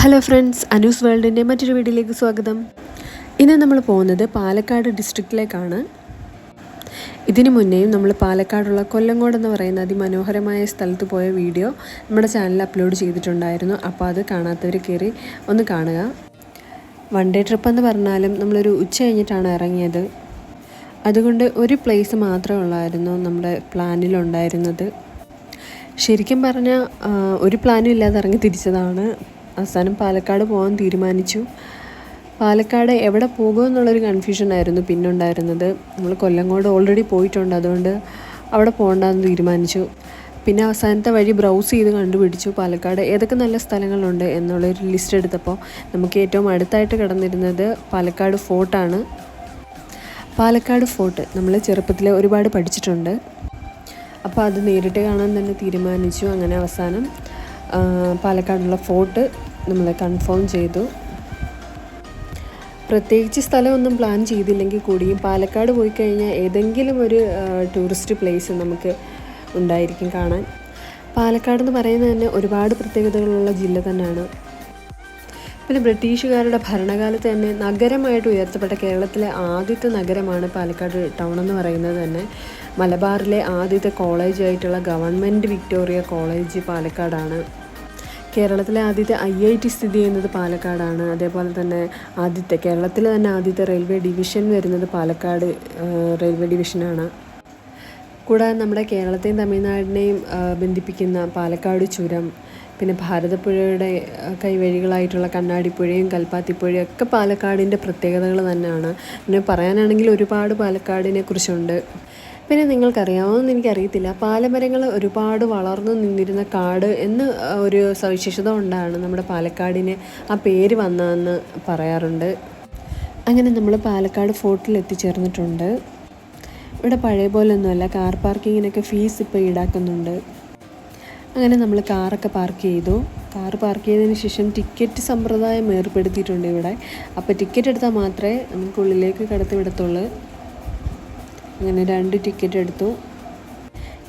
Hello friends Anu's വേൾഡിന്റെ മറ്റൊരു വീഡിയോയിലേക്ക് സ്വാഗതം. ഇന്ന് നമ്മൾ പോകുന്നത് പാലക്കാട് ഡിസ്ട്രിക്റ്റിലേക്കാണ് ഇതിനു മുന്നേയും നമ്മൾ പാലക്കാടുള്ള കൊല്ലങ്കോട് എന്ന് പറയുന്ന അതിമനോഹരമായ സ്ഥലത്ത് പോയ വീഡിയോ നമ്മുടെ ചാനലിൽ അപ്ലോഡ് ചെയ്തിട്ടുണ്ടായിരുന്നു. അപ്പോൾ അത് കാണാത്തവർ കയറി ഒന്ന് കാണുക. വൺ ഡേ ട്രിപ്പ് എന്ന് പറഞ്ഞാലും നമ്മളൊരു ഉച്ച കഴിഞ്ഞിട്ടാണ് ഇറങ്ങിയത്. അതുകൊണ്ട് ഒരു പ്ലേസ് മാത്രമേ ഉള്ളായിരുന്നു നമ്മുടെ പ്ലാനിലുണ്ടായിരുന്നത് ശരിക്കും പറഞ്ഞാൽ ഒരു പ്ലാനും ഇല്ലാതെ ഇറങ്ങി തിരിച്ചതാണ്. അവസാനം പാലക്കാട് പോകാൻ തീരുമാനിച്ചു. പാലക്കാട് എവിടെ പോകുമെന്നുള്ളൊരു കൺഫ്യൂഷനായിരുന്നു പിന്നെ ഉണ്ടായിരുന്നത് നമ്മൾ കൊല്ലങ്ങോട് ഓൾറെഡി പോയിട്ടുണ്ട്. അതുകൊണ്ട് അവിടെ പോകണ്ടെന്ന് തീരുമാനിച്ചു. പിന്നെ അവസാനത്തെ വഴി ബ്രൗസ് ചെയ്ത് കണ്ടുപിടിച്ചു. പാലക്കാട് ഏതൊക്കെ നല്ല സ്ഥലങ്ങളുണ്ട് എന്നുള്ളൊരു ലിസ്റ്റ് എടുത്തപ്പോൾ നമുക്ക് ഏറ്റവും അടുത്തായിട്ട് കിടന്നിരുന്നത് പാലക്കാട് ഫോർട്ടാണ് പാലക്കാട് ഫോർട്ട് നമ്മൾ ചെറുപ്പത്തിൽ ഒരുപാട് പഠിച്ചിട്ടുണ്ട്. അപ്പോൾ അത് നേരിട്ട് കാണാൻ തന്നെ തീരുമാനിച്ചു. അങ്ങനെ അവസാനം പാലക്കാടുള്ള ഫോർട്ട് നമ്മൾ കൺഫേം ചെയ്തു. പ്രത്യേകിച്ച് സ്ഥലമൊന്നും പ്ലാൻ ചെയ്തില്ലെങ്കിൽ കൂടിയും പാലക്കാട് പോയി കഴിഞ്ഞാൽ ഏതെങ്കിലും ഒരു ടൂറിസ്റ്റ് പ്ലേസ് നമുക്ക് ഉണ്ടായിരിക്കും കാണാൻ. പാലക്കാട് എന്ന് പറയുന്നത് തന്നെ ഒരുപാട് പ്രത്യേകതകളുള്ള ജില്ല തന്നെയാണ്. പിന്നെ ബ്രിട്ടീഷുകാരുടെ ഭരണകാലത്ത് തന്നെ നഗരമായിട്ട് ഉയർത്തപ്പെട്ട കേരളത്തിലെ ആദ്യത്തെ നഗരമാണ് പാലക്കാട് ടൗൺ എന്ന് പറയുന്നത് തന്നെ. മലബാറിലെ ആദ്യത്തെ കോളേജായിട്ടുള്ള ഗവൺമെന്റ് വിക്ടോറിയ കോളേജ് പാലക്കാടാണ്. കേരളത്തിലെ ആദ്യത്തെ ഐ ഐ ടി സ്ഥിതി ചെയ്യുന്നത് പാലക്കാടാണ്. അതേപോലെ തന്നെ ആദ്യത്തെ കേരളത്തിലെ തന്നെ ആദ്യത്തെ റെയിൽവേ ഡിവിഷൻ വരുന്നത് പാലക്കാട് റെയിൽവേ ഡിവിഷനാണ് കൂടാതെ നമ്മുടെ കേരളത്തെയും തമിഴ്നാടിനെയും ബന്ധിപ്പിക്കുന്ന പാലക്കാട് ചുരം പിന്നെ ഭാരതപ്പുഴയുടെ കൈവഴികളായിട്ടുള്ള കണ്ണാടിപ്പുഴയും കൽപ്പാത്തിപ്പുഴയും ഒക്കെ പാലക്കാടിന്റെ പ്രത്യേകതകൾ തന്നെയാണ്. പിന്നെ പറയാനാണെങ്കിൽ ഒരുപാട് പാലക്കാടിനെ കുറിച്ചുണ്ട്. പിന്നെ നിങ്ങൾക്കറിയാവുമെന്ന് എനിക്കറിയത്തില്ല. പാലമരങ്ങൾ ഒരുപാട് വളർന്നു നിന്നിരുന്ന കാട് എന്ന് ഒരു സവിശേഷത കൊണ്ടാണ് നമ്മുടെ പാലക്കാടിന് ആ പേര് വന്നതെന്ന് പറയാറുണ്ട്. അങ്ങനെ നമ്മൾ പാലക്കാട് ഫോർട്ടിൽ എത്തിച്ചേർന്നിട്ടുണ്ട് ഇവിടെ പഴയ പോലൊന്നുമല്ല കാർ പാർക്കിങ്ങിനൊക്കെ ഫീസ് ഇപ്പോൾ ഈടാക്കുന്നുണ്ട്. അങ്ങനെ നമ്മൾ കാറൊക്കെ പാർക്ക് ചെയ്തു. കാർ പാർക്ക് ചെയ്തതിന് ശേഷം ടിക്കറ്റ് സമ്പ്രദായം ഏർപ്പെടുത്തിയിട്ടുണ്ട് ഇവിടെ. അപ്പോൾ ടിക്കറ്റ് എടുത്താൽ മാത്രമേ നമുക്ക് ഉള്ളിലേക്ക് കടത്തി വിടത്തുള്ളൂ. അങ്ങനെ രണ്ട് ടിക്കറ്റ് എടുത്തു.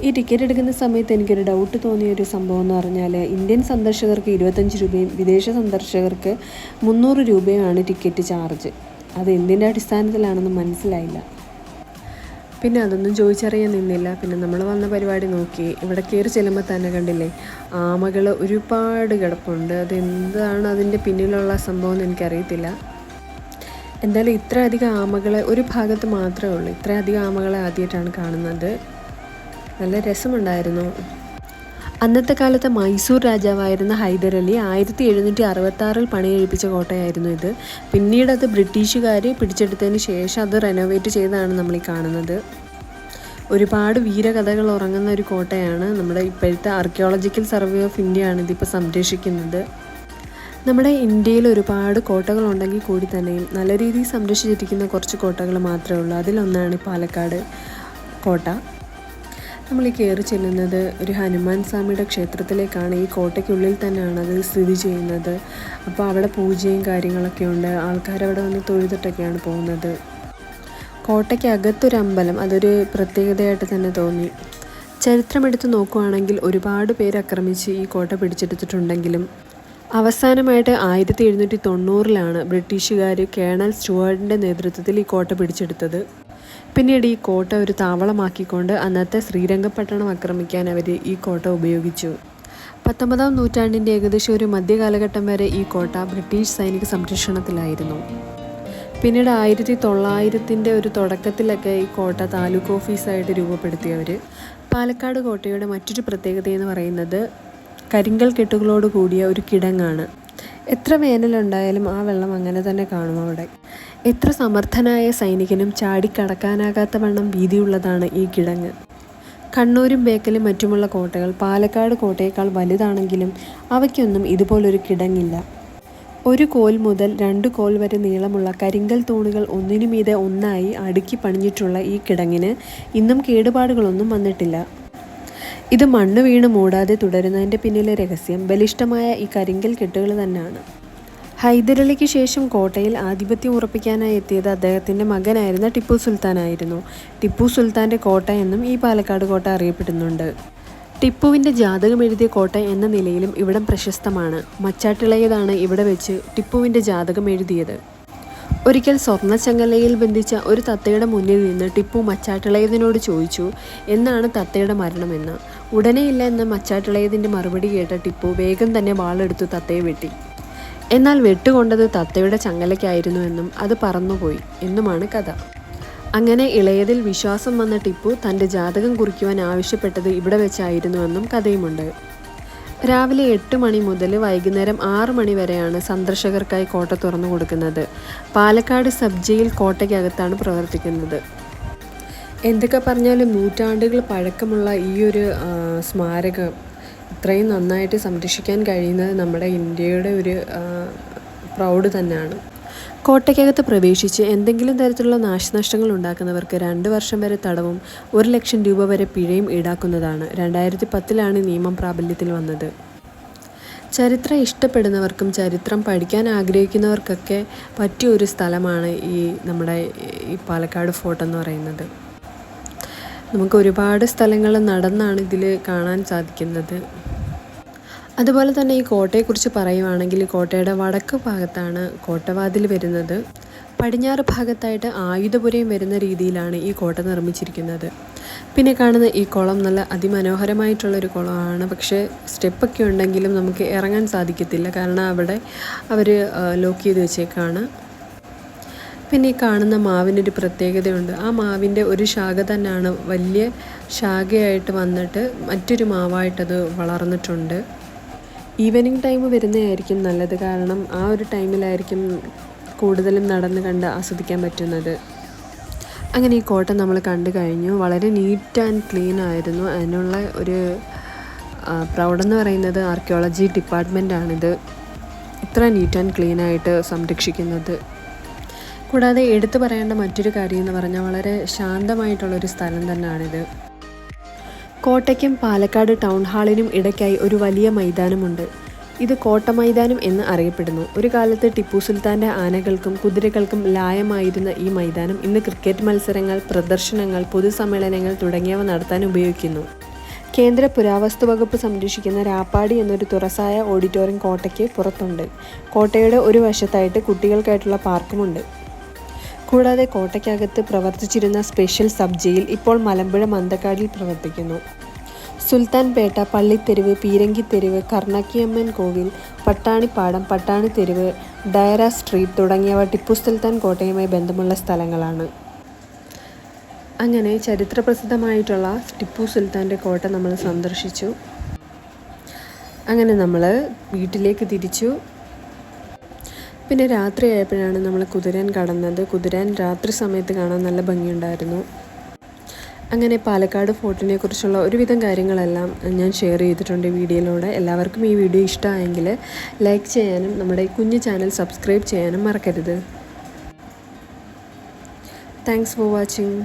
ഈ ടിക്കറ്റ് എടുക്കുന്ന സമയത്ത് എനിക്കൊരു ഡൗട്ട് തോന്നിയ ഒരു സംഭവം എന്ന് പറഞ്ഞാൽ ഇന്ത്യൻ സന്ദർശകർക്ക് ഇരുപത്തഞ്ച് രൂപയും വിദേശ സന്ദർശകർക്ക് മുന്നൂറ് രൂപയുമാണ് ടിക്കറ്റ് ചാർജ്. അത് എന്തിന്റെ അടിസ്ഥാനത്തിലാണെന്ന് മനസ്സിലായില്ല. പിന്നെ അതൊന്നും ചോദിച്ചറിയാൻ നിന്നില്ല. പിന്നെ നമ്മൾ വന്ന പരിപാടി നോക്കി. ഇവിടെ കയറി ചെല്ലുമ്പോൾ തന്നെ കണ്ടില്ലേ? ആമകൾ ഒരുപാട് കിടപ്പുണ്ട്. അതെന്താണ് അതിന്റെ പിന്നിലുള്ള സംഭവം എന്ന് എനിക്കറിയത്തില്ല. എന്തായാലും ഇത്രയധികം ആമകളെ ഒരു ഭാഗത്ത് മാത്രമേ ഉള്ളൂ. ഇത്രയധികം ആമകളെ ആദ്യമായിട്ടാണ് കാണുന്നത്. നല്ല രസമുണ്ടായിരുന്നു. അന്നത്തെ കാലത്തെ മൈസൂർ രാജാവായിരുന്ന ഹൈദരലി ആയിരത്തി എഴുന്നൂറ്റി അറുപത്തി ആറിൽ പണിയെഴുപ്പിച്ച കോട്ടയായിരുന്നു ഇത്. പിന്നീട് അത് ബ്രിട്ടീഷുകാർ പിടിച്ചെടുത്തതിന് ശേഷം അത് റെനോവേറ്റ് ചെയ്താണ് നമ്മൾ ഈ കാണുന്നത്. ഒരുപാട് വീരകഥകൾ ഉറങ്ങുന്ന ഒരു കോട്ടയാണ് നമ്മുടെ ഇപ്പോഴത്തെ ആർക്കിയോളജിക്കൽ സർവേ ഓഫ് ഇന്ത്യ ആണ് ഇതിപ്പോൾ സംരക്ഷിക്കുന്നത്. നമ്മുടെ ഇന്ത്യയിൽ ഒരുപാട് കോട്ടകളുണ്ടെങ്കിൽ കൂടി തന്നെയും നല്ല രീതിയിൽ സംരക്ഷിച്ചിരിക്കുന്ന കുറച്ച് കോട്ടകൾ മാത്രമേ ഉള്ളൂ. അതിലൊന്നാണ് പാലക്കാട് കോട്ട. നമ്മൾ ഈ കയറി ചെല്ലുന്നത് ഒരു ഹനുമാൻ സ്വാമിയുടെ ക്ഷേത്രത്തിലേക്കാണ്. ഈ കോട്ടയ്ക്കുള്ളിൽ തന്നെയാണ് അത് സ്ഥിതി ചെയ്യുന്നത്. അപ്പോൾ അവിടെ പൂജയും കാര്യങ്ങളൊക്കെ ഉണ്ട്. ആൾക്കാർ അവിടെ വന്ന് തൊഴുതിട്ടൊക്കെയാണ് പോകുന്നത്. കോട്ടയ്ക്കകത്തൊരു അമ്പലം അതൊരു പ്രത്യേകതയായിട്ട് തന്നെ തോന്നി. ചരിത്രമെടുത്ത് നോക്കുവാണെങ്കിൽ ഒരുപാട് പേര് ആക്രമിച്ച് ഈ കോട്ട പിടിച്ചെടുത്തിട്ടുണ്ടെങ്കിലും അവസാനമായിട്ട് ആയിരത്തി എഴുന്നൂറ്റി തൊണ്ണൂറിലാണ് ബ്രിട്ടീഷുകാർ കേണൽ സ്റ്റുവാർഡിന്റെ നേതൃത്വത്തിൽ ഈ കോട്ട പിടിച്ചെടുത്തത്. പിന്നീട് ഈ കോട്ട ഒരു താവളമാക്കിക്കൊണ്ട് അന്നത്തെ ശ്രീരംഗപട്ടണം ആക്രമിക്കാൻ അവർ ഈ കോട്ട ഉപയോഗിച്ചു. പത്തൊമ്പതാം നൂറ്റാണ്ടിന്റെ ഏകദേശം ഒരു മധ്യകാലഘട്ടം വരെ ഈ കോട്ട ബ്രിട്ടീഷ് സൈനിക സംരക്ഷണത്തിലായിരുന്നു. പിന്നീട് ആയിരത്തി തൊള്ളായിരത്തിന്റെ ഒരു തുടക്കത്തിലൊക്കെ ഈ കോട്ട താലൂക്ക് ഓഫീസായിട്ട് രൂപപ്പെടുത്തിയവർ പാലക്കാട് കോട്ടയുടെ മറ്റൊരു പ്രത്യേകത എന്ന് പറയുന്നത് കരിങ്കൽ കെട്ടുകളോട് കൂടിയ ഒരു കിടങ്ങാണ്. എത്ര വേനലുണ്ടായാലും ആ വെള്ളം അങ്ങനെ തന്നെ കാണും അവിടെ. എത്ര സമർത്ഥനായ സൈനികനും ചാടിക്കടക്കാനാകാത്ത വണ്ണം വീതിയുള്ളതാണ് ഈ കിടങ്ങ്. കണ്ണൂരും ബേക്കലും മറ്റുമുള്ള കോട്ടകൾ പാലക്കാട് കോട്ടയേക്കാൾ വലുതാണെങ്കിലും അവയ്ക്കൊന്നും ഇതുപോലൊരു കിടങ്ങില്ല. ഒരു കോൽ മുതൽ രണ്ട് കോൽ വരെ നീളമുള്ള കരിങ്കൽ തൂണുകൾ ഒന്നിനു മീതെ ഒന്നായി അടുക്കി പണിഞ്ഞിട്ടുള്ള ഈ കിടങ്ങിന് ഇന്നും കേടുപാടുകളൊന്നും വന്നിട്ടില്ല. ഇത് മണ്ണ് വീണ് മൂടാതെ തുടരുന്നതിന്റെ പിന്നിലെ രഹസ്യം ബലിഷ്ടമായ ഈ കരിങ്കൽ കെട്ടുകൾ തന്നെയാണ്. ഹൈദരലിക്ക് ശേഷം കോട്ടയിൽ ആധിപത്യം ഉറപ്പിക്കാനായി എത്തിയത് അദ്ദേഹത്തിന്റെ മകനായിരുന്ന ടിപ്പു സുൽത്താനായിരുന്നു. ടിപ്പു സുൽത്താന്റെ കോട്ട എന്നും ഈ പാലക്കാട് കോട്ട അറിയപ്പെടുന്നുണ്ട്. ടിപ്പുവിന്റെ ജാതകം എഴുതിയ കോട്ട എന്ന നിലയിലും ഇവിടം പ്രശസ്തമാണ്. മച്ചാട്ടിളയതാണ് ഇവിടെ വെച്ച് ടിപ്പുവിന്റെ ജാതകം എഴുതിയത്. ഒരിക്കൽ സ്വർണച്ചങ്ങലയിൽ ബന്ധിച്ച ഒരു തത്തയുടെ മുന്നിൽ നിന്ന് ടിപ്പു മച്ചാട്ടിളയതിനോട് ചോദിച്ചു എന്നാണ് തത്തയുടെ മരണമെന്ന്? ഉടനെയില്ല എന്ന് മച്ചാട്ടിളയതിന്റെ മറുപടി കേട്ട ടിപ്പു വേഗം തന്നെ വാളെടുത്ത് തത്തയെ വെട്ടി. എന്നാൽ വെട്ടുകൊണ്ടത് തത്തയുടെ ചങ്ങലയ്ക്കായിരുന്നു എന്നും അത് പറന്നുപോയി എന്നുമാണ് കഥ. അങ്ങനെ ഇളയതിൽ വിശ്വാസം വന്ന ടിപ്പു തന്റെ ജാതകം കുറിക്കുവാൻ ആവശ്യപ്പെട്ടത് ഇവിടെ വെച്ചായിരുന്നുവെന്നും കഥയുമുണ്ട്. രാവിലെ എട്ട് മണി മുതൽ വൈകുന്നേരം ആറ് മണി വരെയാണ് സന്ദർശകർക്കായി കോട്ട തുറന്നു കൊടുക്കുന്നത്. പാലക്കാട് സബ് ജയിൽ കോട്ടയ്ക്കകത്താണ് പ്രവർത്തിക്കുന്നത്. എന്തൊക്കെ പറഞ്ഞാലും നൂറ്റാണ്ടുകൾ പഴക്കമുള്ള ഈ ഒരു സ്മാരകം ഇത്രയും നന്നായിട്ട് സംരക്ഷിക്കാൻ കഴിയുന്നത് നമ്മുടെ ഇന്ത്യയുടെ ഒരു പ്രൗഡ് തന്നെയാണ്. കോട്ടയ്ക്കകത്ത് പ്രവേശിച്ച് എന്തെങ്കിലും തരത്തിലുള്ള നാശനഷ്ടങ്ങൾ ഉണ്ടാക്കുന്നവർക്ക് രണ്ട് വർഷം വരെ തടവും ഒരു ലക്ഷം രൂപ വരെ പിഴയും ഈടാക്കുന്നതാണ് രണ്ടായിരത്തി പത്തിലാണ് നിയമം പ്രാബല്യത്തിൽ വന്നത്. ചരിത്രം ഇഷ്ടപ്പെടുന്നവർക്കും ചരിത്രം പഠിക്കാൻ ആഗ്രഹിക്കുന്നവർക്കൊക്കെ പറ്റിയ ഒരു സ്ഥലമാണ് ഈ നമ്മുടെ ഈ പാലക്കാട് ഫോർട്ട് എന്ന് പറയുന്നത്. നമുക്ക് ഒരുപാട് സ്ഥലങ്ങൾ നടന്നാണ് ഇതിൽ കാണാൻ സാധിക്കുന്നത്. അതുപോലെ തന്നെ ഈ കോട്ടയെക്കുറിച്ച് പറയുവാണെങ്കിൽ കോട്ടയുടെ വടക്ക് ഭാഗത്താണ് കോട്ടവാതിൽ വരുന്നത്. പടിഞ്ഞാറ് ഭാഗത്തായിട്ട് ആയുധപുരയും വരുന്ന രീതിയിലാണ് ഈ കോട്ട നിർമ്മിച്ചിരിക്കുന്നത്. പിന്നെ കാണുന്ന ഈ കുളം നല്ല അതിമനോഹരമായിട്ടുള്ളൊരു കുളമാണ്. പക്ഷേ സ്റ്റെപ്പൊക്കെ ഉണ്ടെങ്കിലും നമുക്ക് ഇറങ്ങാൻ സാധിക്കത്തില്ല. കാരണം അവിടെ അവർ ലോക്ക് ചെയ്ത് വെച്ചേക്കാണ്. പിന്നെ ഈ കാണുന്ന മാവിനൊരു പ്രത്യേകതയുണ്ട്. ആ മാവിന്റെ ഒരു ശാഖ തന്നെയാണ് വലിയ ശാഖയായിട്ട് വന്നിട്ട് മറ്റൊരു മാവായിട്ടത് വളർന്നിട്ടുണ്ട്. ഈവനിങ് ടൈം വരുന്നതായിരിക്കും നല്ലത്. കാരണം ആ ഒരു ടൈമിലായിരിക്കും കൂടുതലും നടന്ന് കണ്ട് ആസ്വദിക്കാൻ പറ്റുന്നത്. അങ്ങനെ ഈ കോട്ട നമ്മൾ കണ്ടു കഴിഞ്ഞു. വളരെ നീറ്റ് ആൻഡ് ക്ലീൻ ആയിരുന്നു. അതിനുള്ള ഒരു പ്രൗഡെന്ന് പറയുന്നത് ആർക്കിയോളജി ഡിപ്പാർട്ട്മെന്റാണിത് ഇത്ര നീറ്റ് ആൻഡ് ക്ലീൻ ആയിട്ട് സംരക്ഷിക്കുന്നത്. കൂടാതെ എടുത്തു പറയേണ്ട മറ്റൊരു കാര്യം എന്ന് പറഞ്ഞാൽ വളരെ ശാന്തമായിട്ടുള്ളൊരു സ്ഥലം തന്നെയാണിത്. കോട്ടയ്ക്കും പാലക്കാട് ടൗൺ ഹാളിനും ഇടയ്ക്കായി ഒരു വലിയ മൈതാനമുണ്ട്. ഇത് കോട്ട മൈതാനം എന്ന് അറിയപ്പെടുന്നു. ഒരു കാലത്ത് ടിപ്പു സുൽത്താന്റെ ആനകൾക്കും കുതിരകൾക്കും ലായമായിരുന്ന ഈ മൈതാനം ഇന്ന് ക്രിക്കറ്റ് മത്സരങ്ങൾ പ്രദർശനങ്ങൾ പൊതുസമ്മേളനങ്ങൾ തുടങ്ങിയവ നടത്താൻ ഉപയോഗിക്കുന്നു. കേന്ദ്ര പുരാവസ്തു വകുപ്പ് സംരക്ഷിക്കുന്ന രാപ്പാടി എന്നൊരു തുറസായ ഓഡിറ്റോറിയം കോട്ടയ്ക്ക് പുറത്തുണ്ട്. കോട്ടയുടെ ഒരു വശത്തായിട്ട് കുട്ടികൾക്കായിട്ടുള്ള പാർക്കുമുണ്ട്. കൂടാതെ കോട്ടയ്ക്കകത്ത് പ്രവർത്തിച്ചിരുന്ന സ്പെഷ്യൽ സബ് ജയിൽ ഇപ്പോൾ മലമ്പുഴ മന്തക്കാടിൽ പ്രവർത്തിക്കുന്നു. സുൽത്താൻപേട്ട പള്ളിത്തെരുവ് പീരങ്കിത്തെരുവ് കർണക്കിയമ്മൻ കോവിൽ പട്ടാണിപ്പാടം പട്ടാണിത്തെരുവ് ഡയറ സ്ട്രീറ്റ് തുടങ്ങിയവ ടിപ്പു സുൽത്താൻ കോട്ടയുമായി ബന്ധമുള്ള സ്ഥലങ്ങളാണ്. അങ്ങനെ ചരിത്രപ്രസിദ്ധമായിട്ടുള്ള ടിപ്പു സുൽത്താന്റെ കോട്ട നമ്മൾ സന്ദർശിച്ചു. അങ്ങനെ നമ്മൾ വീട്ടിലേക്ക് തിരിച്ചു. പിന്നെ രാത്രി ആയപ്പോഴാണ് നമ്മൾ കുതിരാൻ കടന്നത്. കുതിരാൻ രാത്രി സമയത്ത് കാണാൻ നല്ല ഭംഗിയുണ്ടായിരുന്നു. അങ്ങനെ പാലക്കാട് ഫോർട്ടിനെ കുറിച്ചുള്ള ഒരുവിധം കാര്യങ്ങളെല്ലാം ഞാൻ ഷെയർ ചെയ്തിട്ടുണ്ട് വീഡിയോയിലൂടെ. എല്ലാവർക്കും ഈ വീഡിയോ ഇഷ്ടമായെങ്കിൽ ലൈക്ക് ചെയ്യാനും നമ്മുടെ കുഞ്ഞു ചാനൽ സബ്സ്ക്രൈബ് ചെയ്യാനും മറക്കരുത്. Thanks for watching